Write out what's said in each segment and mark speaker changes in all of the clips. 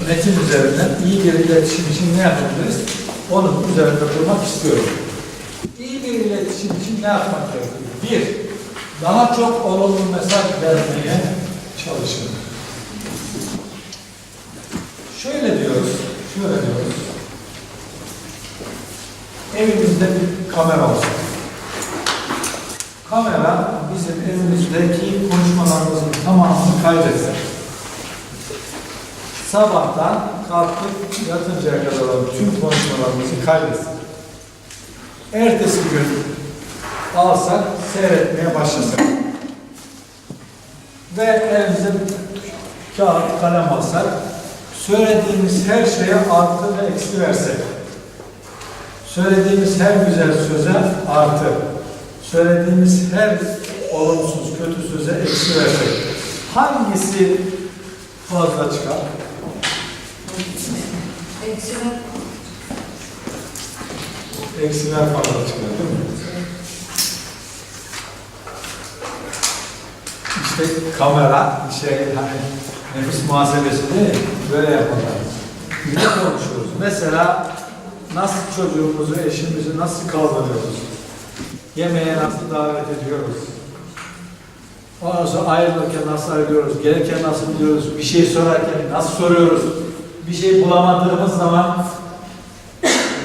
Speaker 1: metin üzerinden iyi bir iletişim için ne yapabiliriz? Onun üzerinde durmak istiyorum. İyi bir iletişim için ne yapmak gerekiyor? Bir, daha çok olumlu mesaj vermeye çalışın. Şöyle diyoruz, şöyle diyoruz. Evimizde bir kamera olsun. Kamera bizim evimizdeki konuşmalarımızın tamamını kaydeder. Sabahtan kalkıp yatıncaya kadar olan tüm konuşmalarımızı kaydetsin. Ertesi gün alsak, seyretmeye başlasak ve elimize kağıt, kalem alsak, söylediğimiz her şeye artı ve eksi versek, söylediğimiz her güzel söze artı, söylediğimiz her olumsuz, kötü söze eksi versek, hangisi fazla çıkar?
Speaker 2: Eksiler
Speaker 1: Eksiler fazla çıkar değil mi? İşte kamera, şey hani nefis muhasebesi değil mi? Böyle yaparlar. Ne konuşuyoruz? Mesela nasıl çocuğumuzu, eşimizi nasıl kaldırıyoruz? Yemeğe nasıl davet ediyoruz? Ondan sonra ayrılırken nasıl ayrılıyoruz? Gelirken nasıl gidiyoruz? Bir şey sorarken nasıl soruyoruz? Bir şey bulamadığımız zaman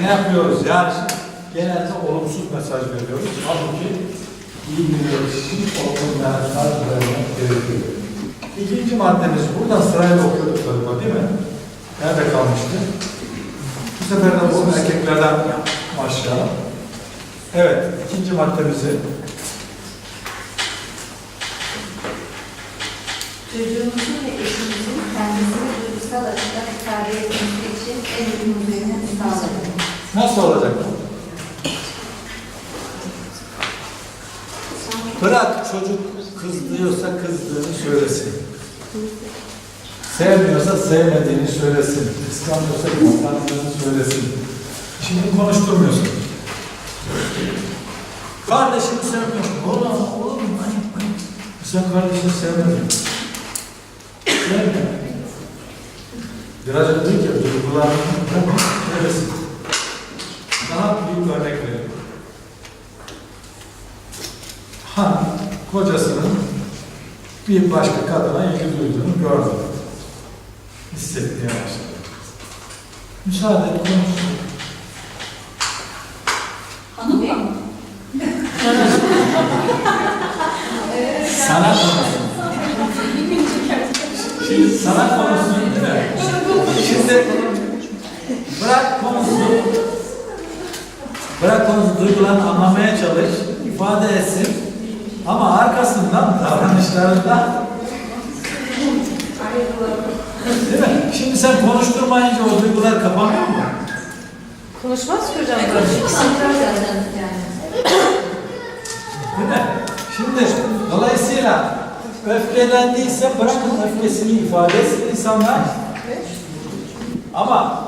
Speaker 1: ne yapıyoruz? Yani genelde olumsuz mesaj veriyoruz. Halbuki iyi bir iletişim, olumlu mesaj vermek gerekiyor. İkinci maddemiz buradan sırayla okuyorduk galiba değil mi? Nerede kalmıştı? Bu sefer de bu erkeklerden başlayalım. Evet, ikinci maddemizi
Speaker 2: çocuğumuzun ve eşimizin kendisini duygusal açıdan ifade etmesi için en uygun düzeni sağladı.
Speaker 1: Nasıl olacak? Bırak çocuk kızdıyorsa kızdığını söylesin. Sevmiyorsa sevmediğini söylesin. Kıskanmıyorsa kıskandığını söylesin. Şimdi konuşturmuyorsun. Kardeşini sevmiyorsun. Oğlum, oğlum, hani, hani. Sen kardeşini sevmedin. Sevmiyor. Biraz önce dedik ya, duygularını söylesin. Büyük örnek verelim. Han, kocasının bir başka kadına ilgi duyduğunu gördü. Hissetmeye başladı. Müsaade et konuşsun.
Speaker 2: Hanım mı?
Speaker 1: Sana konuşsun. Şimdi sana konuşsun değil mi? Şimdi bırak konuşsun. Bırak konuşsun, duygularını anlamaya çalış, ifade etsin. Ama arkasından davranışlarında Değil mi? Şimdi sen konuşturmayınca o duygular kapanıyor mu?
Speaker 3: Konuşmaz ki hocam.
Speaker 1: Değil mi? Şimdi dolayısıyla öfkelendiyse bırakın öfkesini ifade etsin insanlar. Ama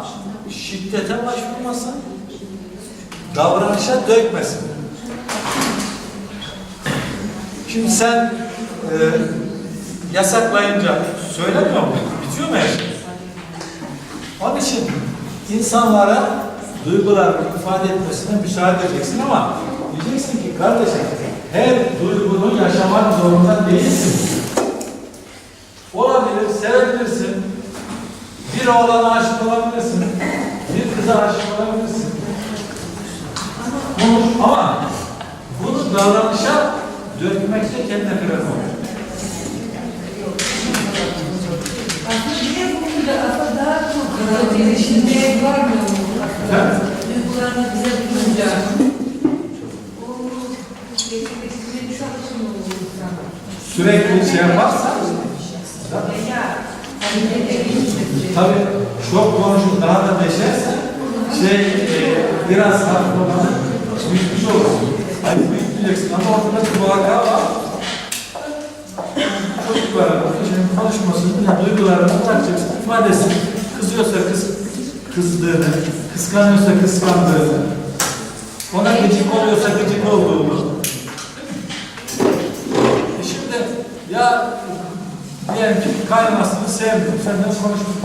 Speaker 1: şiddete başvurmasın. Davranışa dökmesin. Şimdi sen e, yasaklayınca söylemiyor mu? Bitiyor mu her şey? Onun için insanlara duygularını ifade etmesine müsaade edeceksin ama diyeceksin ki kardeşim her duygunu yaşamak zorunda değilsin. Olabilir, sevebilirsin. Bir oğlana aşık olabilirsin. Bir kıza aşık olabilirsin. Konuş ama bunu davranışa dökmekte kendine fren olur. Evet.
Speaker 2: Duygularını bize duyunca.
Speaker 1: Sürekli şey yaparsan tabii çok konuşup daha da deşersen şey e, biraz hafif olanı olursun. Hani büyütmeyeceksin ama ortada bir muhakkak var. Çocuklara konuşmasını, yani duygularını bırakacaksın, ifadesini. Kızıyorsa kız, kızdığını, kıskanıyorsa kıskandığını, ona gıcık oluyorsa gıcık olduğunu, e şimdi ya diyelim ki kaynanasını sevmiyorum, senden konuşmuyor.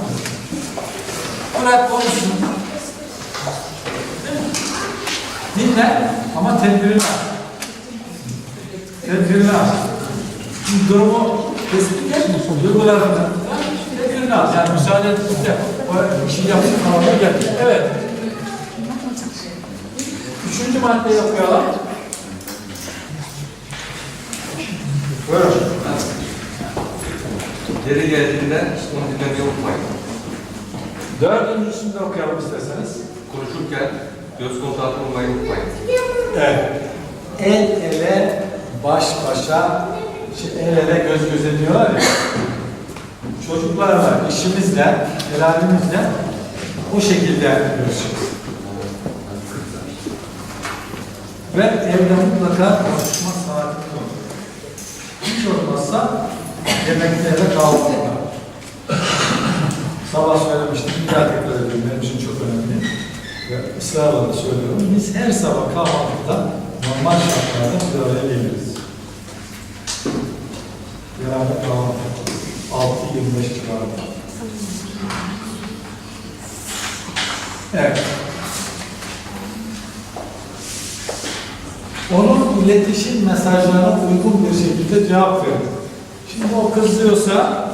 Speaker 1: Bırak konuşsun. Dinle ama. Tedbirini al. Şimdi durumu tespit et. Duygularını. Tedbirini al. Yani müsaade et. de O işi yapsın tamamına gel. Evet. Üçüncü maddeyi okuyalım. Buyurun.
Speaker 4: Geri geldiğinde onu dinlemeyi unutmayın.
Speaker 1: Dördüncüsünü de okuyalım isterseniz.
Speaker 4: Konuşurken göz kontağı kurmayı unutmayın.
Speaker 1: Evet. El ele, baş başa, şey, el ele göz göze diyorlar ya. Çocuklarla, işimizle, helalimizle o şekilde görüşürüz. Ve evde mutlaka konuşma saati olur. Hiç olmazsa yemeklerde kahvaltıda. Sabah söylemiştim, bir daha tekrar ediyorum. Benim için çok. Ve ısrarla da söylüyorum. Biz her sabah kahvaltıda normal şartlarda bir araya geliriz. Beraber kahvaltı yaparız. 6-25 civarında. Evet. Onun iletişim mesajlarına uygun bir şekilde cevap verin. Şimdi o kızıyorsa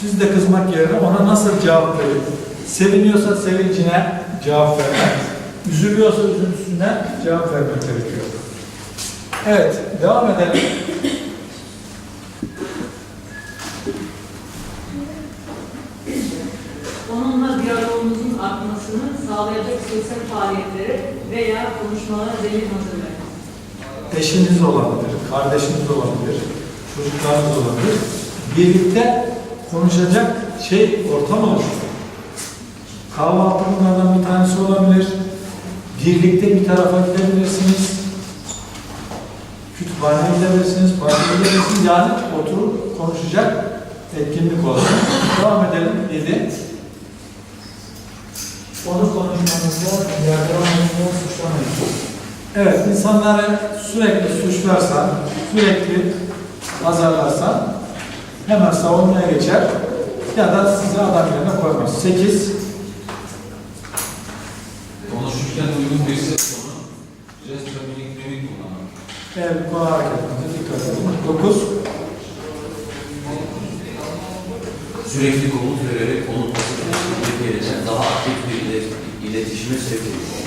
Speaker 1: siz de kızmak yerine ona nasıl cevap verin? Seviniyorsa sevincine cevap vermek, üzülüyorsa üzüntüsüne cevap vermek gerekiyor. Evet, devam edelim.
Speaker 5: Onunla diyalogumuzun artmasını sağlayacak sosyal faaliyetleri veya konuşmalara zemin hazırlayın.
Speaker 1: Eşiniz olabilir, kardeşiniz olabilir, çocuklarınız olabilir. Birlikte konuşacak şey ortam oluştur. Kahvaltı bunlardan bir tanesi olabilir. Birlikte bir tarafa gidebilirsiniz. Kütüphaneye gidebilirsiniz, parka gidebilirsiniz. Yani oturup konuşacak etkinlik olsun. Devam edelim. Yedi. Onu konuşmamızda yargılamamızda suçlamayın. Evet, insanları sürekli suçlarsan, sürekli azarlarsan hemen savunmaya geçer ya da sizi adam yerine koymaz. Sekiz,
Speaker 6: Konuşurken uygun bir ses tonu, jest ve mimik mimik kullanmak.
Speaker 1: El kol hareketlerine dikkat edin. Dokuz,
Speaker 7: sürekli komut vererek onun pozitif yerine daha aktif bir ilet- iletişime sevk ediyor.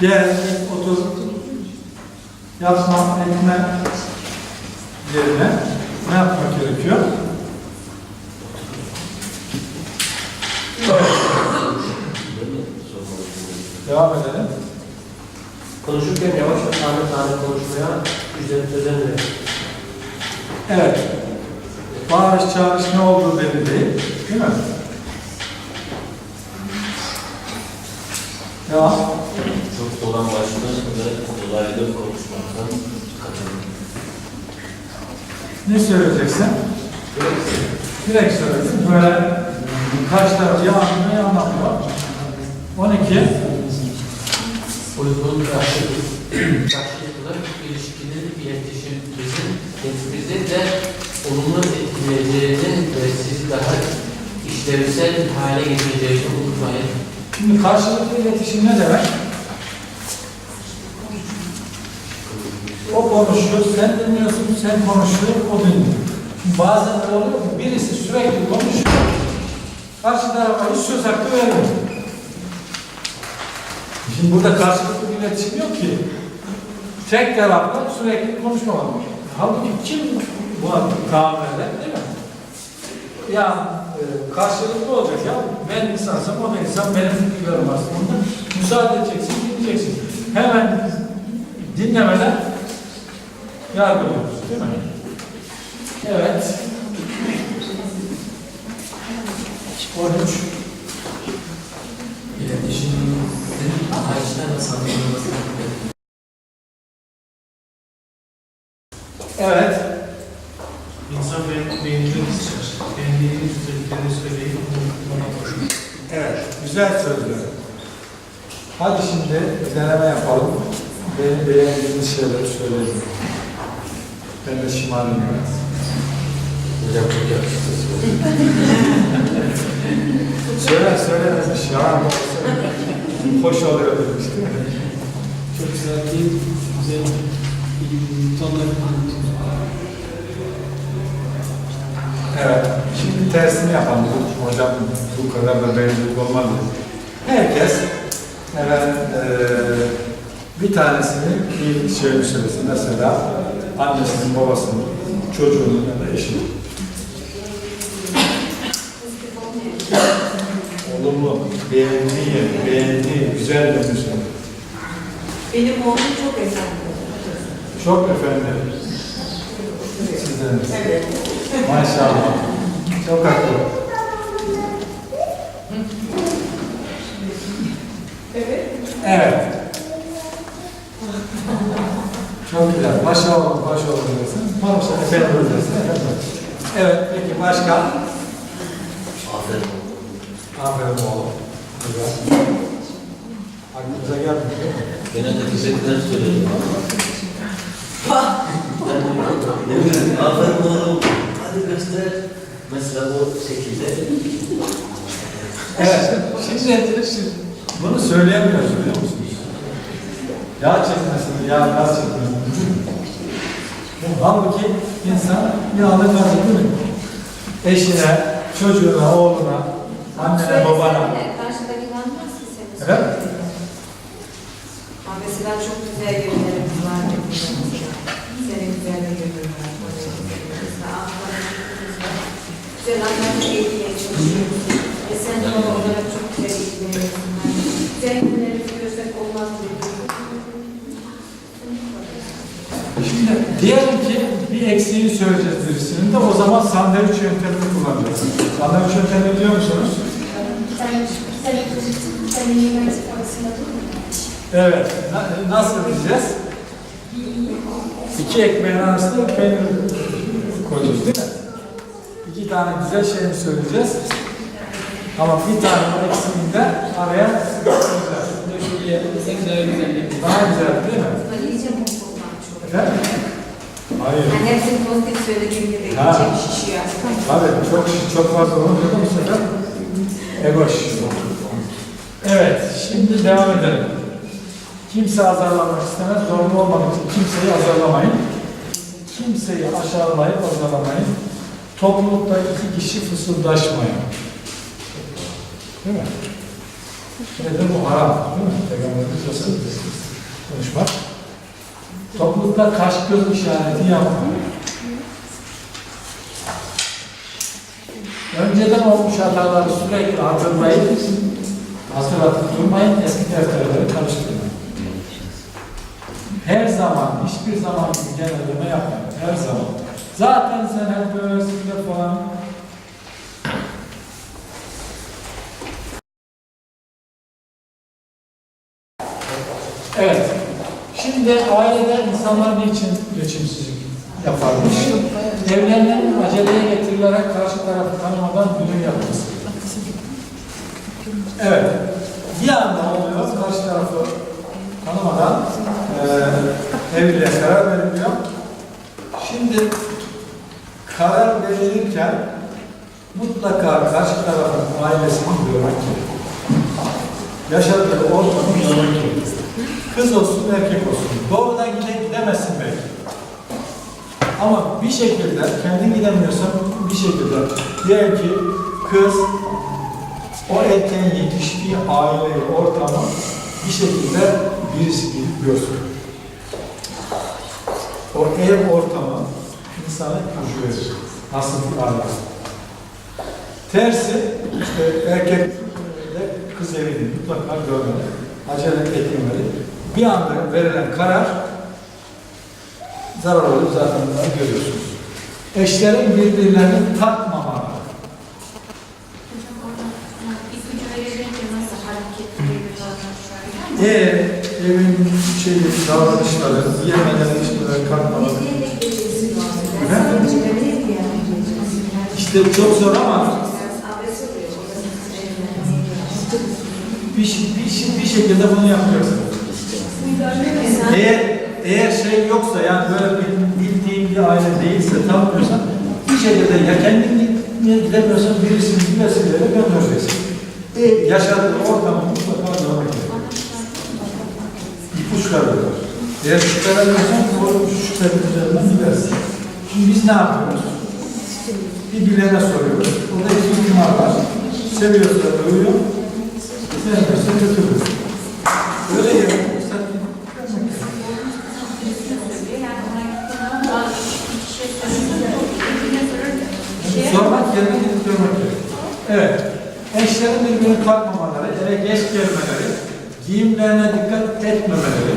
Speaker 1: gel, otur, yapma, etme yerine ne yapmak gerekiyor? Devam edelim.
Speaker 8: Konuşurken yavaş tane konuşmaya özen verin.
Speaker 1: Evet. Bağırış çağırış ne olduğu belli değil. Değil mi? Devam.
Speaker 7: Çok dolambaçlı ve dolaylı konuşmaktan kaçının.
Speaker 1: Ne söyleyeceksin? Direkt söylesin. Böyle kaç tarafı ya anlıyor ya anlamıyor. 12.
Speaker 8: Uygun karşılıklı ilişkinin iletişimimizin hepimizi de olumlu etkileyeceğini ve sizi daha işlevsel hale getireceğini unutmayın.
Speaker 1: Şimdi karşılıklı iletişim ne demek? O konuşuyor, sen dinliyorsun, sen konuşuyor, o dinliyor. Bazen oluyor ki birisi sürekli konuşuyor, karşı tarafa hiç söz hakkı vermiyor. Şimdi burada karşılıklı bir iletişim yok ki. Tek taraflı sürekli konuşma var. Halbuki kim buna tahammül eder değil mi? Ya e, karşılıklı olacak ya. Ben insansam o da insan benim fikirlerim. Onda müsaade edeceksin, dinleyeceksin. Hemen dinlemeden yargılıyoruz değil mi? Evet. 13.
Speaker 8: İletişimimizin amaçlarla sanılmasını
Speaker 1: Evet.
Speaker 9: İnsan beyin, beyninde ister. Kendini istediklerini söyleyip koşmak.
Speaker 1: Evet. Güzel sözler. Hadi şimdi deneme yapalım. Benim beğendiğiniz şeyleri söyleyin. Ben de şımarayım biraz.
Speaker 7: Hocam çok yakışıklısınız.
Speaker 1: Söyle söylememiş ya. Hoş oluyor demiş değil mi?
Speaker 9: Çok güzel değil, güzel
Speaker 1: Evet. Şimdi tersini yapalım. Hocam bu kadar da benzilik olmaz. Herkes efendim, eee, bir tanesini bir şey söylesin. Mesela annesinin, babasının, çocuğunun ya da eşinin. Olumlu, beğendiği, beğendiği, güzel bir söyle.
Speaker 5: Benim oğlum çok efendi.
Speaker 1: Çok efendim. Sizden.
Speaker 5: Evet.
Speaker 1: Maşallah. Çok haklı.
Speaker 5: Evet.
Speaker 1: Evet. Çok güzel. Başa olun, başa olun dersin. Maşallah efendim dersin. efendim. Evet, peki başka?
Speaker 7: Aferin.
Speaker 1: Aferin oğlum. Güzel. Aklınıza gelmiyor değil mi?
Speaker 7: Genelde teşekkürler söylüyorum. Aferin oğlum. Hadi göster. Mesela o şekilde.
Speaker 1: Evet. Şimdi, şimdi bunu söyleyemiyoruz biliyor musunuz? Yağ çekmesin, yağ gaz çekmesin. Halbuki insan yağlı gazı değil mi? Eşine, çocuğuna, oğluna, annene, babana.
Speaker 2: Karşıdaki inanmaz ki seni.
Speaker 1: Evet.
Speaker 10: Mesela çok güzel yönlerimiz Güzel anlamda eğitmeye çalışıyoruz. Ve sen de olarak çok güzel eğitmeliyorsun. Yani güzel yönlerimizi görsek olmaz diye
Speaker 1: Şimdi diyelim ki bir eksiğini söyleyeceğiz birisinin de o zaman sandviç yöntemini kullanacağız. Sandviç yöntemi biliyor musunuz? Evet. Na- nasıl diyeceğiz? İki ekmeğin arasında peynir koyacağız değil mi? İki tane güzel şeyini söyleyeceğiz. Ama bir tane eksiğini de araya koyacağız. Daha güzel değil mi?
Speaker 10: İyice mutlu olmak çok.
Speaker 1: Efendim? Hayır.
Speaker 10: Yani hepsini pozitif söylediğim gibi
Speaker 1: Ha.
Speaker 10: içe şişiyor.
Speaker 1: Tabii çok çok fazla olunca da bu sefer egoş. Evet, şimdi devam edelim. Kimse azarlamak istemez, zorlu olmamak için kimseyi azarlamayın. Kimseyi aşağılayıp azarlamayın. Toplulukta iki kişi fısıldaşmayın. Değil mi? Nedir bu haram? Değil mi? Peygamberimiz yasal konuşmak. Toplulukta kaş göz işareti yapmayın. Önceden olmuş hataları sürekli hatırlayıp hatırlatıp durmayın, eski defterleri karıştırmayın. Her zaman, hiçbir zaman bir genelleme yapmayın. Her zaman. Zaten sen hep böylesinde falan Evet. Şimdi ailede insanlar niçin geçimsizlik yaparmış? Evlenmenin aceleye getirilerek karşı tarafı tanımadan düğün yapması. Evet. Bir anda oluyor, karşı tarafı tanımadan eee evliliğe karar veriliyor. Şimdi karar verilirken mutlaka karşı tarafın ailesini görmek. Yaşadığı ortamı görmek. Kız olsun, erkek olsun. Doğrudan gide gidemezsin belki. Ama bir şekilde, kendin gidemiyorsan bir şekilde diyelim ki kız o erken yetiştiği aileyi, ortamı bir şekilde birisi gidip görsün. O ev ortamı insanı ipucu verir. Bir aile? Tersi, işte erkek de kız evini mutlaka görmeli. Acele etmemeli. Bir anda verilen karar zarar olur zaten bunları görüyorsunuz. Eşlerin birbirlerini
Speaker 2: davranışlar?
Speaker 1: Eğer evin şeyi, davranışları, yemeden içmeleri kalkmaları. İşte çok zor ama
Speaker 10: da evlenmeye
Speaker 1: bir, bir, bir şekilde bunu.
Speaker 10: Mesela
Speaker 1: Eğer eğer şey yoksa yani böyle bir bildiğin bir aile değilse tanımıyorsan bir şekilde ya kendin gidemiyorsan birisinin bir vesileyle göndereceksin. E, yaşadığı ortamı mutlaka görmek gerekiyor. İpuçları var. Eğer şüpheleniyorsan doğru şüphenin üzerinden gidersin. Şimdi biz ne yapıyoruz? Bir bilene soruyoruz. Orada iki ihtimal var. Seviyorsa övüyor, sevmiyorsa götürüyor. Öyle yapıyorsan sormak yerine gidip görmek. Evet. Eşlerin birbirini takmamaları, eve geç gelmeleri, giyimlerine dikkat etmemeleri.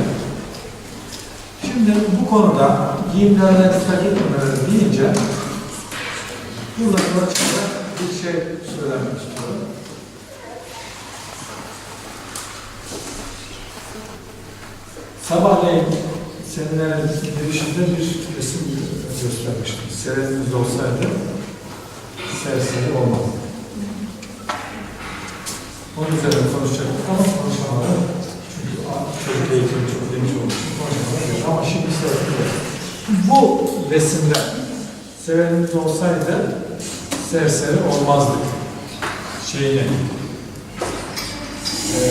Speaker 1: Şimdi bu konuda giyimlerine dikkat etmemeleri deyince burada yola çıkarak bir şey söylemek istiyorum. Sabahleyin seminerin girişinde bir resim göstermiştim. Serenimiz olsaydı serseri olmaz. Onun üzerine konuşacaktık ama konuşamadım. Çünkü çocuk eğitimi çok geniş için konuşamadım. Ama şimdi serseri Bu resimde sevenimiz olsaydı serseri olmazdık. Şeyini. Ee,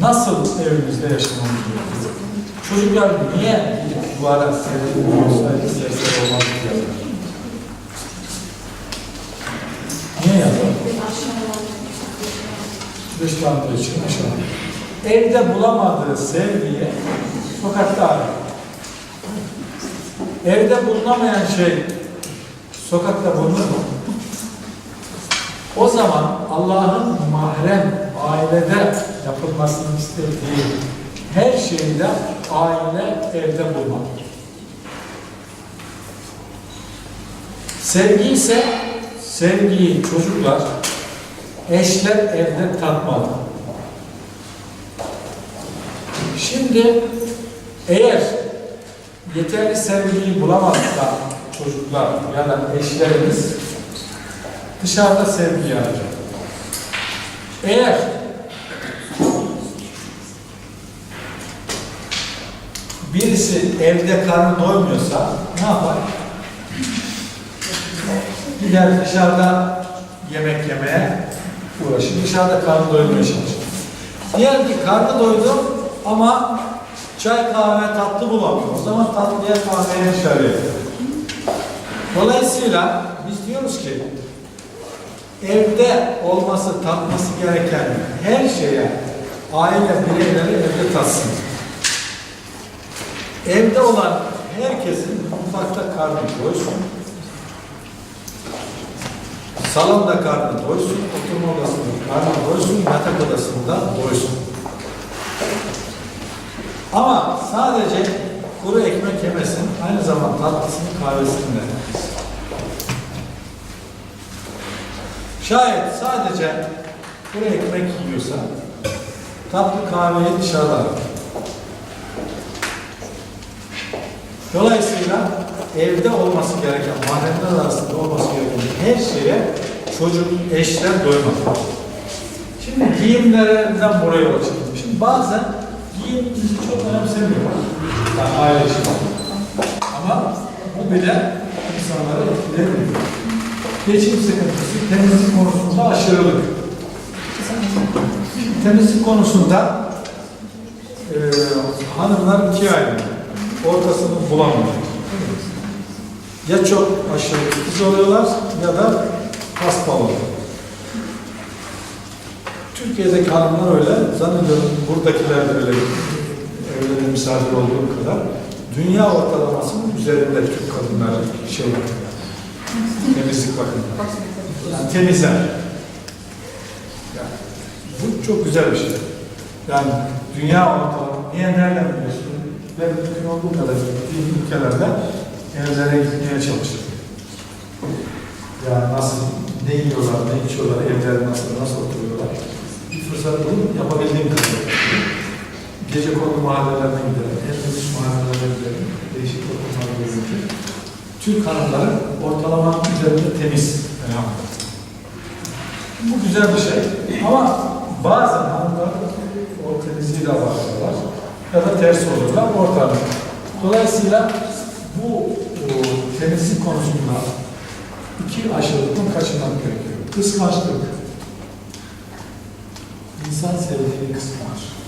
Speaker 1: nasıl evimizde yaşamamız gerekiyor? Çocuklar niye gidip duvara sevenimiz olsaydı serseri olmazdık yazar? Niye yazar? dışlandığı için aşağı. Evde bulamadığı sevgiyi sokakta arar. Evde bulunamayan şey sokakta bulunur mu? O zaman Allah'ın mahrem ailede yapılmasını istediği her şeyde aile evde bulmak. Sevgi ise sevgiyi çocuklar eşler evde tatmalı. Şimdi eğer yeterli sevgiyi bulamazsa çocuklar ya da eşlerimiz dışarıda sevgi arayacak. Eğer birisi evde karnı doymuyorsa ne yapar? Gider dışarıda yemek yemeye uğraşır. Dışarıda karnı doyurmaya çalışır. Diğer ki karnı doydu ama çay kahve tatlı bulamıyor. O zaman tatlıya kahveye dışarı yapıyor. Dolayısıyla biz diyoruz ki evde olması, tatması gereken her şeye aile bireyleri evde tatsın. Evde olan herkesin mutfakta karnı doysun. Salonda karnı doysun, oturma odasında karnı doysun, yatak odasında doysun. Ama sadece kuru ekmek yemesin, aynı zamanda tatlısını, kahvesini de. Şayet sadece kuru ekmek yiyorsa, tatlı kahveyi dışarıda. Dolayısıyla evde olması gereken, mahalleler arasında olması gereken her şeye çocuk, eşler doymaz. Şimdi giyimlerden buraya çıktım. Şimdi bazen giyim çok önemsemiyor. Yani aile için. Ama bu bile insanları etkileyebiliyor. Geçim sıkıntısı, temizlik konusunda aşırılık. Temizlik konusunda e, hanımlar ikiye ayrılıyor. Ortasını bulamıyor. Ya çok aşırı titiz oluyorlar ya da paspal oluyor. Türkiye'deki hanımlar öyle, zannediyorum buradakiler de öyle, misafir olduğum kadar. Dünya ortalamasının üzerinde Türk kadınlar şey bakımından, temizlik bakımından. Yani temizler. Yani, bu çok güzel bir şey. Yani dünya ortalaması, niye nereden biliyorsun? Ben mümkün olduğu kadar gittiğim ülkelerde evlere gitmeye çalışıyorum. Yani nasıl, ne yiyorlar, ne içiyorlar, evler nasıl, nasıl oturuyorlar. Bir fırsat bulup yapabildiğim kadar. Gece kondu mahallelerine gidelim, hepimiz mahallelerine gidelim, değişik toplumlara gidelim. Türk hanımları ortalamanın üzerinde temiz. Bu güzel bir şey. Ama bazen hanımlar o temizliğiyle başlıyorlar ya da ters oluyorlar ortada. Dolayısıyla bu temizlik konusunda iki aşırılıktan kaçınmak gerekiyor. Kıskançlık. İnsan sevdiğini kıskanır.